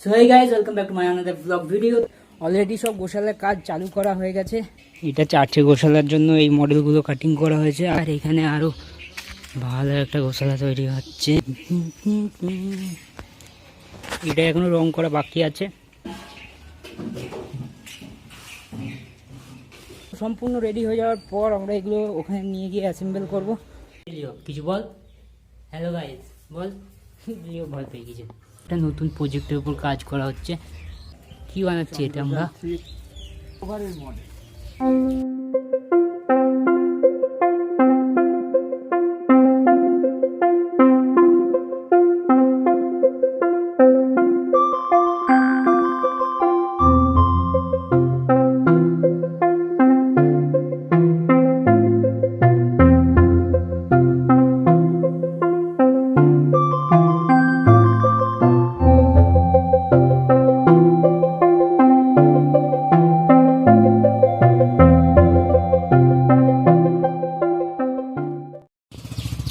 So hey guys welcome back to my another vlog video already সব গোশালার কাজ চালু করা হয়ে গেছে। এটা চারটে গোশালার জন্য এই মডেলগুলো কাটিং করা হয়েছে। আর এখানে আরও ভালো একটা গোশালা তৈরি হচ্ছে। এটা এখনও রং করা বাকি আছে। সম্পূর্ণ রেডি হয়ে যাওয়ার পর আমরা এগুলো ওখানে নিয়ে গিয়ে অ্যাসেম্বল করব। কিছু বল? হ্যালো গাইস বল? ভয় পেয়ে গেছে। একটা নতুন প্রজেক্টের উপর কাজ করা হচ্ছে। কি বানাচ্ছি এটা আমরা?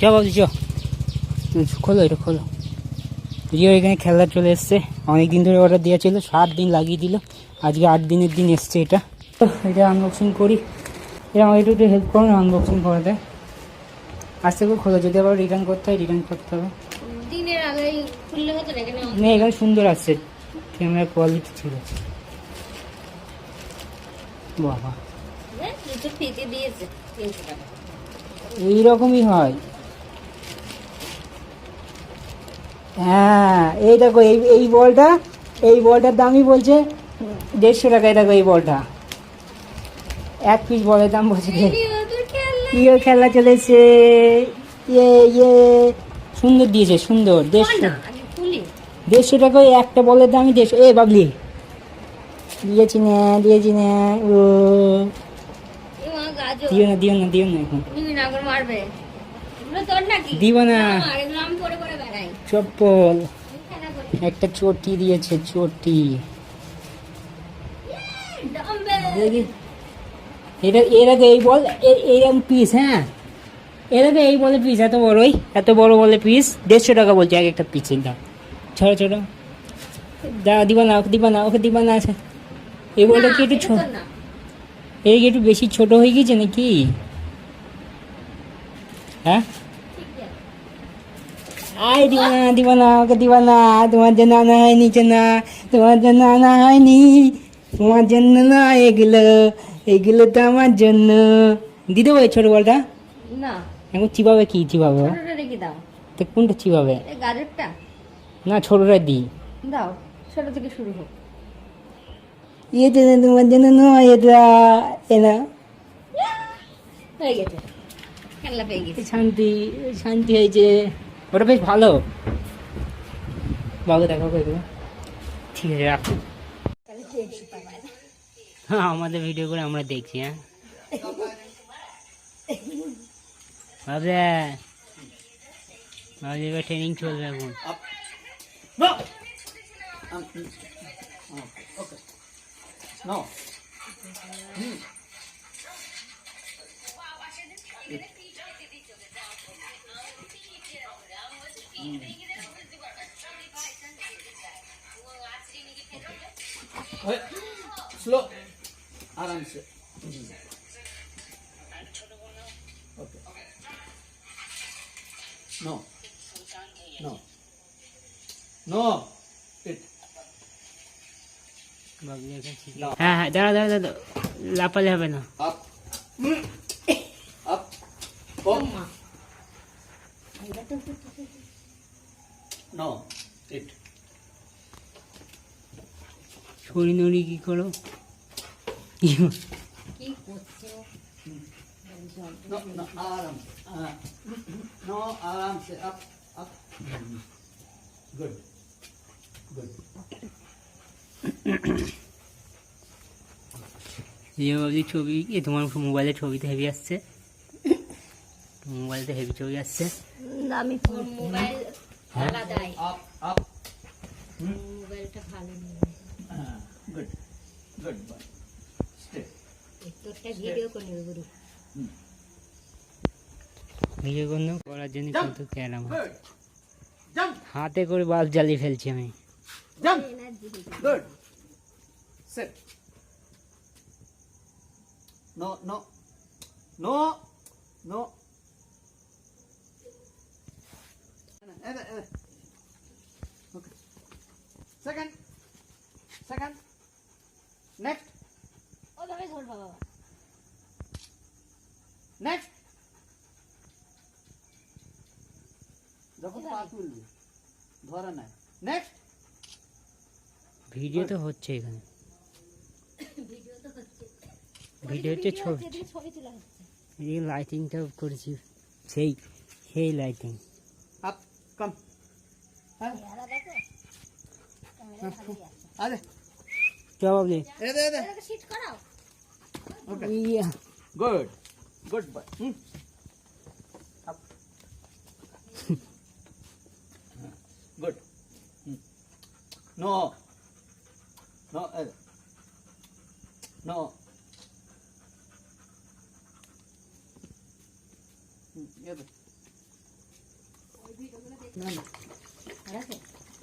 চ বাবু চ খোলো এটা খোলো। রিও এখানে খেলা চলে এসছে। অনেক দিন ধরে অর্ডার দেওয়া ছিল সাত দিন লাগিয়ে দিল। আজকে আট দিনের দিন এসছে এটা। তো এটা আনবক্সিং করি। এটা আমাকে একটু হেল্প করুন আনবক্সিং দেয়। আস্তে করে খোলো যদি আবার রিটার্ন করতে হয় রিটার্ন করতে হবে। না এখানে সুন্দর আসছে। ক্যামেরা কোয়ালিটি ছিল। বাবা। হ্যাঁ, এইরকমই হয়। হ্যাঁ এই দেখো এই এই বলটা এই বলটার দামই বলছে দেড়শো টাকায় দেখো এই বলটা। এক পিস বলের দাম বলছে। ইয়ে খেলা চলেছে। ইয়ে ইয়ে সুন্দর দিয়েছে সুন্দর দেড়শো। দেড়শো টাকা ওই একটা বলের দামই দেড়শো। এ বাবলি। দিয়েছি না দিয়েছি না ও। দিও না দিও না দিও না এখন। মারবে। দিব না। চপ্পল। একটা চটি দিয়েছে চটি। দেখি। এটা এর আগে এই বল পিস হ্যাঁ? এর আগে এই বলে পিস এত বড়ই এত বড় বলে পিস দেড়শো টাকা বলছে এক একটা পিসের দাম। ছোটো ছোটো। দা দিবা না ওকে দিবা না ওকে দিবা না এই বলটা কি একটু ছোট এই একটু বেশি ছোট হয়ে গেছে নাকি? হ্যাঁ? ঠিক আছে। আয় দিবা না দিবা না ওকে দিবা না তোমার জন্য আনা হয়নি না তোমার জন্য আনা হয়নি তোমার জন্য না এগুলো এগুলো তো আমার জন্য। দেবো এই ছোটো বলটা? না, এখন চিবাবে কি চিবাবে? রেখে দাও। তো কোনটা চিবাবে? গাজরটা? না ছোটোটা দিই দাও ছোট থেকে শুরু হোক। ইয়ে তোমার জন্য নয় এটা এনা। হয়ে গেছি। শান্তি শান্তি হয়েছে ওটা বেশ ভালো। বাবু দেখো এগুলো ঠিক আছে রাখো। হ্যাঁ আমাদের ভিডিও করে আমরা দেখছি হ্যাঁ। ভাবলে এবার ট্রেনিং চলবে এখন। No. Um, oh, okay. No. Hmm. Okay. Slow. आराम से Okay. No. No. No. It. ভাবলে এখন শিখে- না। হ্যাঁ হ্যাঁ দাঁড়া দাঁড়া দাঁড়া লাপালে হবে না Up. Up. Oh. No. Sorry নড়ি কী করো? আরামসে ছবি কি তোমার মোবাইলে ছবিতে হেভি আসছে। মোবাইলতে হেভি ছবি আসছে। আমি মোবাইল আলাদা মোবাইলটা ভালো নেই। হাতে করে বাল জালি ফেলছি আমি জাম্প গুড Next. ওভাবে ধরবা বাবা Next. যখন পা তুলবি ধরা নাই নেক্সট ভিডিও তো হচ্ছে এখানে। ভিডিও তো হচ্ছে। ভিডিও ছবি। ছবি তোলা হচ্ছে। এই লাইটিংটাও করেছি। সেই সেই লাইটিং আপ কম দেখো ক্যামেরা ভালোই আছে। আরে। Okay yeah. Good good boy good no no no না না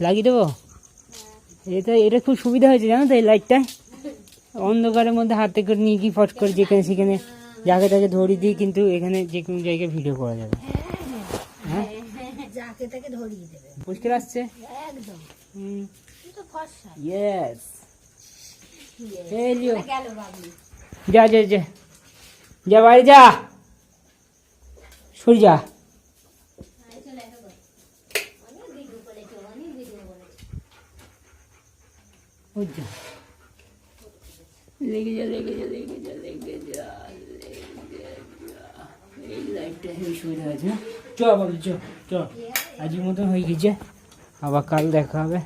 লাগিয়ে দেবো? এটা এটা খুব সুবিধা হয়েছে জানো তো এই লাইটটা অন্ধকারের মধ্যে হাতে করে নিয়ে কি ফট করে যেখানে সেখানে যাকে তাকে ধরিয়ে দিয়ে কিন্তু এখানে যে কোনো জায়গায় ভিডিও করা যাবে। হ্যাঁ? যাকে তাকে ধরিয়ে দেবে। পরিষ্কার আসছে একদম। হুম। ইয়েস যা যা যা। যা বাড়ি যা। সরি যা আয় চলে এসো গো। অনেক ভিডিও করেছে অনেক ভিডিও করেছে যা, লেগে যা লেগে যা লেগে যা এই লাইটটা হেভি সুবিধা আছে চ বল চ চ। আজকের মতন হয়ে গেছে। আবার কাল দেখা হবে।